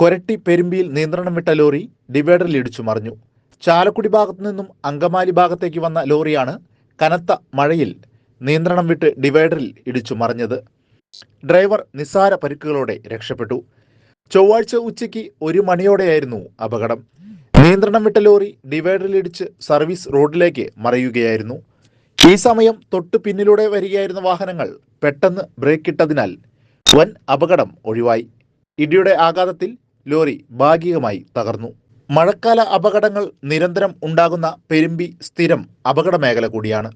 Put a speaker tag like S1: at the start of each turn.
S1: കൊരട്ടി പെരുമ്പിയിൽ നിയന്ത്രണം വിട്ട ലോറി ഡിവൈഡറിൽ ഇടിച്ചു മറിഞ്ഞു. ചാലക്കുടി ഭാഗത്തു നിന്നും അങ്കമാലി ഭാഗത്തേക്ക് വന്ന ലോറിയാണ് കനത്ത മഴയിൽ നിയന്ത്രണം വിട്ട് ഡിവൈഡറിൽ ഇടിച്ചു മറിഞ്ഞത്. ഡ്രൈവർ നിസ്സാര പരിക്കുകളോടെ രക്ഷപ്പെട്ടു. ചൊവ്വാഴ്ച ഉച്ചയ്ക്ക് ഒരു മണിയോടെയായിരുന്നു അപകടം. നിയന്ത്രണം വിട്ട ലോറി ഡിവൈഡറിൽ ഇടിച്ച് സർവീസ് റോഡിലേക്ക് മറയുകയായിരുന്നു. ഈ സമയം തൊട്ടു പിന്നിലൂടെ വരികയായിരുന്ന വാഹനങ്ങൾ പെട്ടെന്ന് ബ്രേക്കിട്ടതിനാൽ വൻ അപകടം ഒഴിവായി. ഇടിയുടെ ആഘാതത്തിൽ ലോറി ഭാഗികമായി തകർന്നു. മഴക്കാല അപകടങ്ങൾ നിരന്തരം ഉണ്ടാകുന്ന പെരുമ്പി സ്ഥിരം അപകട മേഖല കൂടിയാണ്.